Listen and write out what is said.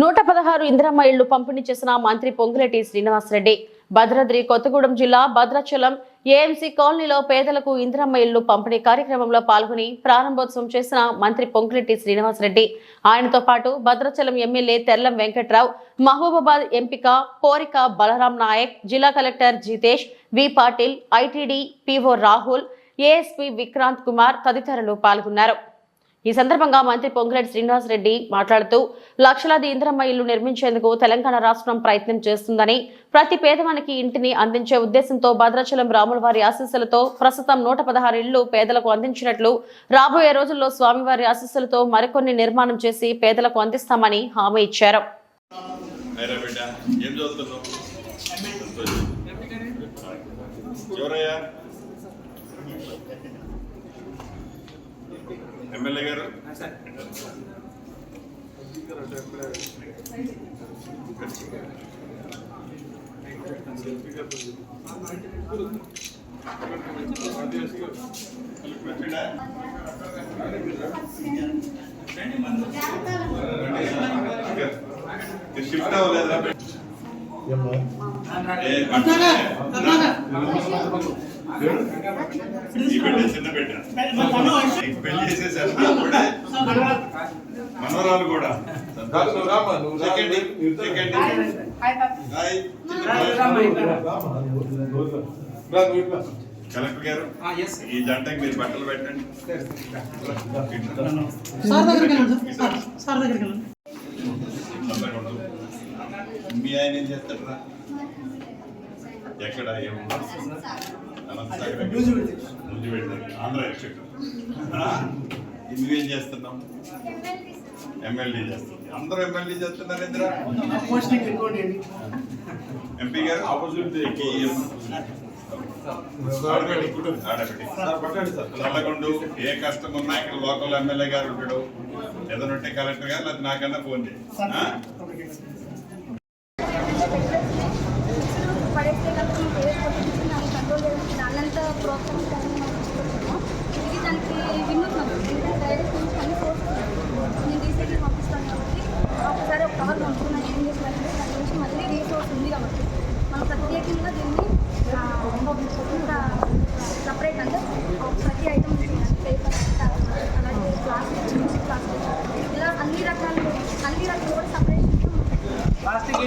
నూట పదహారు ఇందిరమ్మ ఇళ్ళు పంపిణీ చేసిన మంత్రి పొంగులేటి శ్రీనివాసరెడ్డి. భద్రాద్రి కొత్తగూడెం జిల్లా భద్రాచలం ఏఎంసీ కాలనీలో పేదలకు ఇందిరమ్మ ఇళ్ళు పంపిణీ కార్యక్రమంలో పాల్గొని ప్రారంభోత్సవం చేసిన మంత్రి పొంగులేటి శ్రీనివాసరెడ్డి. ఆయనతో పాటు భద్రాచలం ఎమ్మెల్యే తెల్లం వెంకట్రావు మహబూబాబాద్ ఎంపిక కోరిక బలరాం నాయక్ జిల్లా collector Jitesh V Patil ITD PO Rahul ASP Vikrant Kumar తదితరులు పాల్గొన్నారు. ఈ సందర్భంగా మంత్రి పొంగులేటి శ్రీనివాసరెడ్డి మాట్లాడుతూ లక్షలాది ఇంద్రమ్మ ఇల్లు నిర్మించేందుకు తెలంగాణ రాష్ట్రం ప్రయత్నం చేస్తుందని ప్రతి పేదవానికి ఇంటిని అందించే ఉద్దేశంతో భద్రాచలం రాముల వారి ఆశీస్సులతో ప్రస్తుతం నూట పదహారు ఇళ్ళు పేదలకు అందించినట్లు రాబోయే రోజుల్లో స్వామివారి ఆశీస్సులతో మరికొన్ని నిర్మాణం చేసి పేదలకు అందిస్తామని హామీ ఇచ్చారు. షిఫ్ట్ అవ్వలేదా ఏ, ఈ బిడ్డ చిన్న బిడ్డ నీకు పెళ్లి చేసేసారు అప్పుడే మనవరాలు. కూడా. Second second. హాయ్ కలెక్టర్ గారు ఈ జంటకి మీరు బట్టలు పెట్టండి. మీ ఆయన ఏం చేస్తాడరా? ఎక్కడ ఏం అనంత సాగర్ ముందు పెడతారు ఆంధ్ర ఎక్సెక్ట్ నువ్వేం చేస్తున్నావు? ఎమ్మెల్యే చేస్తుంది అందరూ ఎమ్మెల్యే చేస్తున్నారు ఇంద్ర అండి ఎంపీ గారు? ఆపోజిట్ చల్లగుండు ఏ కష్టం ఉన్నా ఇక్కడ లోకల్ ఎమ్మెల్యే గారు ఉంటాడు. ఏదైనా ఉంటే కలెక్టర్ గారు లేదా నాకన్నా ఫోన్ చేయి ఆ? പ്ലാസ്റ്റിക്